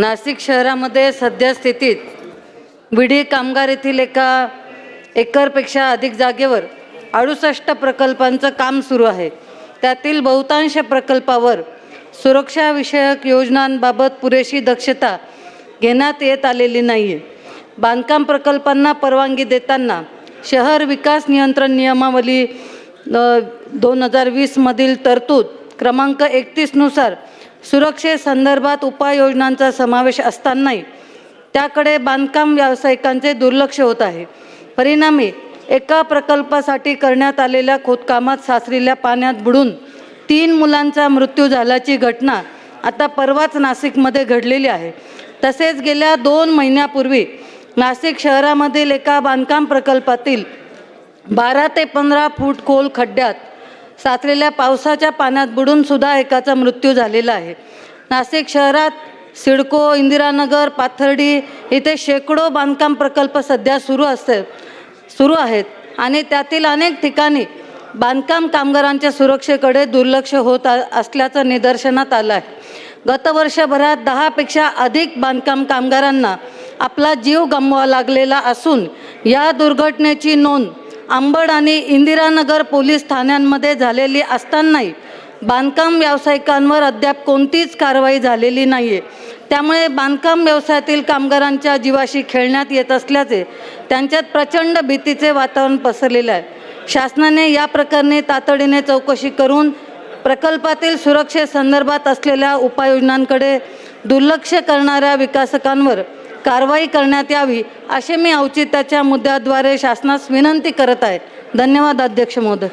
नाशिक शहरामध्ये सध्या स्थितीत विडी कामगार येथील एका एकरपेक्षा अधिक जागेवर अडुसष्ट प्रकल्पांचं काम सुरू आहे. त्यातील बहुतांश प्रकल्पावर सुरक्षाविषयक योजनांबाबत पुरेशी दक्षता घेण्यात येत आलेली नाही आहे बांधकाम प्रकल्पांना परवानगी देताना शहर विकास नियंत्रण नियमावली दोन हजार वीसमधील तरतूद क्रमांक एकतीसनुसार सुरक्षेसंदर्भात उपाययोजनांचा समावेश असतानाही त्याकडे बांधकाम व्यावसायिकांचे दुर्लक्ष होत आहे. परिणामी एका प्रकल्पासाठी करण्यात आलेल्या खोदकामात साचलेल्या पाण्यात बुडून तीन मुलांचा मृत्यू झाल्याची घटना आता परवाच नाशिकमध्ये घडलेली आहे. तसेच गेल्या दोन महिन्यापूर्वी नाशिक शहरामधील एका बांधकाम प्रकल्पातील बारा ते पंधरा फूट खोल खड्ड्यात साचलेल्या पावसाच्या पाण्यात बुडून सुद्धा एकाचा मृत्यू झालेला आहे. नाशिक शहरात सिडको इंदिरानगर पाथर्डी इथे शेकडो बांधकाम प्रकल्प सध्या सुरू असते सुरू आहेत. आणि त्यातील अनेक ठिकाणी बांधकाम कामगारांच्या सुरक्षेकडे दुर्लक्ष होत असल्याचं निदर्शनात आलं आहे. गत वर्षभरात दहापेक्षा अधिक बांधकाम कामगारांना आपला जीव गमवावा लागलेला असून या दुर्घटनेची नोंद आंबड आणि इंदिरानगर पोलीस ठाण्यांमध्ये झालेली असतानाही बांधकाम व्यावसायिकांवर अद्याप कोणतीच कारवाई झालेली नाही आहे त्यामुळे बांधकाम व्यवसायातील कामगारांच्या जीवाशी खेळण्यात येत असल्याचे त्यांच्यात प्रचंड भीतीचे वातावरण पसरलेलं आहे. शासनाने या प्रकरणी तातडीने चौकशी करून प्रकल्पातील सुरक्षेसंदर्भात असलेल्या उपाययोजनांकडे दुर्लक्ष करणाऱ्या विकासकांवर कारवाई करण्यात यावी असे मी औचित्याच्या मुद्द्याद्वारे शासनास विनंती करत आहे. धन्यवाद अध्यक्ष महोदय.